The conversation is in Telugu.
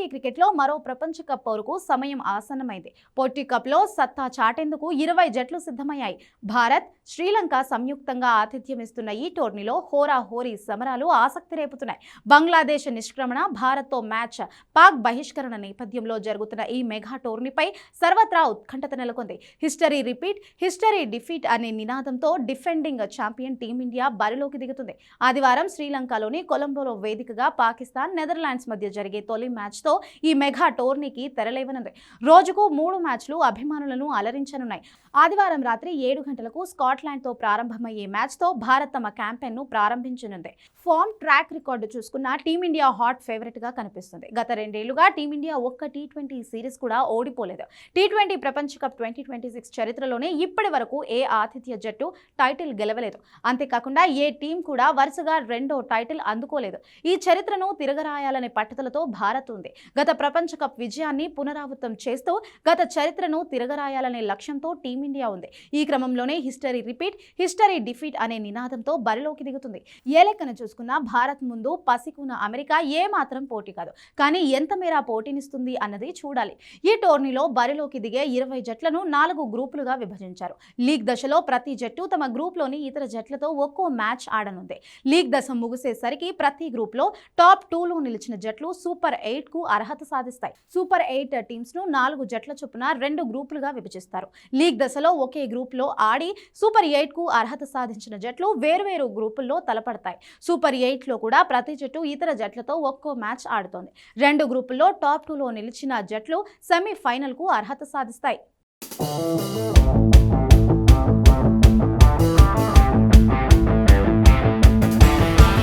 ట్వంటీ క్రికెట్లో మరో ప్రపంచ కప్ వరకు సమయం ఆసన్నమైంది. పొట్టి కప్లో సత్తా చాటేందుకు ఇరవై జట్లు సిద్ధమయ్యాయి. భారత్ శ్రీలంక సంయుక్తంగా ఆతిథ్యం ఇస్తున్న ఈ టోర్నీలో హోరా హోరీ సమరాలు ఆసక్తి రేపుతున్నాయి. బంగ్లాదేశ్ నిష్క్రమణ భారత్తో మ్యాచ్ పాక్ బహిష్కరణ నేపథ్యంలో జరుగుతున్న ఈ మెగా టోర్నీపై సర్వత్రా ఉత్కంఠత నెలకొంది. హిస్టరీ రిపీట్ హిస్టరీ డిఫీట్ అనే నినాదంతో డిఫెండింగ్ ఛాంపియన్ టీమిండియా బరిలోకి దిగుతుంది. ఆదివారం శ్రీలంకలోని కొలంబోలో వేదికగా పాకిస్తాన్ నెదర్లాండ్స్ మధ్య జరిగే తొలి మ్యాచ్తో ఈ మెగా టోర్నీకి తెరలేవనుంది. రోజుకు మూడు మ్యాచ్లు అభిమానులను అలరించనున్నాయి. ఆదివారం రాత్రి ఏడు గంటలకు స్కాట్లాండ్తో ప్రారంభమయ్యే మ్యాచ్తో భారత్ తమ క్యాంపెయిన్ను ప్రారంభించనుంది. ఫామ్ ట్రాక్ రికార్డు చూసుకున్న టీమిండియా హాట్ ఫేవరెట్గా కనిపిస్తుంది. గత రెండేళ్ళుగా టీమిండియా ఒక్క టీ ట్వంటీ సిరీస్ కూడా ఓడిపోలేదు. టీ ట్వంటీ ప్రపంచ కప్ ట్వంటీ ట్వంటీ సిక్స్ చరిత్రలోనే ఇప్పటి వరకు ఏ ఆతిథ్య జట్టు టైటిల్ గెలవలేదు. అంతేకాకుండా ఏ టీం కూడా వరుసగా రెండో టైటిల్ అందుకోలేదు. ఈ చరిత్రను తిరగరాయాలనే పట్టుదలతో భారత్ ఉంది. గత ప్రపంచ కప్ విజయాన్ని పునరావృతం చేస్తూ గత చరిత్రను తిరగరాయాలనే లక్ష్యంతో టీమిండియా ఉంది. ఈ క్రమంలోనే హిస్టరీ రిపీట్ హిస్టరీ డిఫీట్ అనే నినాదంతో బరిలోకి దిగుతుంది. ఏ లెక్కన చూసుకున్నా భారత్ ముందు పసికున్న అమెరికా ఏమాత్రం పోటీ కాదు. కానీ ఎంత మేర పోటీనిస్తుంది అన్నది చూడాలి. ఈ టోర్నీలో బరిలోకి దిగే ఇరవై జట్లను నాలుగు గ్రూపులుగా విభజించారు. లీగ్ దశలో ప్రతి జట్టు తమ గ్రూప్లోని ఇతర జట్లతో ఒక్కో మ్యాచ్ ఆడనుంది. లీగ్ దశ ముగిసేసరికి ప్రతి గ్రూప్లో టాప్ టూలో నిలిచిన జట్లు సూపర్ ఎయిట్కు అర్హత సాధిస్తాయి. సూపర్ ఎయిట్ టీమ్స్ను నాలుగు జట్ల చొప్పున రెండు గ్రూపులుగా విభజిస్తారు. లీగ్ దశలో ఒకే గ్రూప్లో ఆడి సూపర్ ఎయిట్కు అర్హత సాధించిన జట్లు వేరువేరు గ్రూపుల్లో తలపడతాయి. సూపర్ ఎయిట్లో కూడా ప్రతి జట్టు ఇతర జట్లతో ఒక్కో మ్యాచ్ ఆడుతోంది. రెండు గ్రూపుల్లో టాప్ టూలో నిలిచిన జట్లు సెమీఫైనల్కు అర్హత సాధిస్తాయి.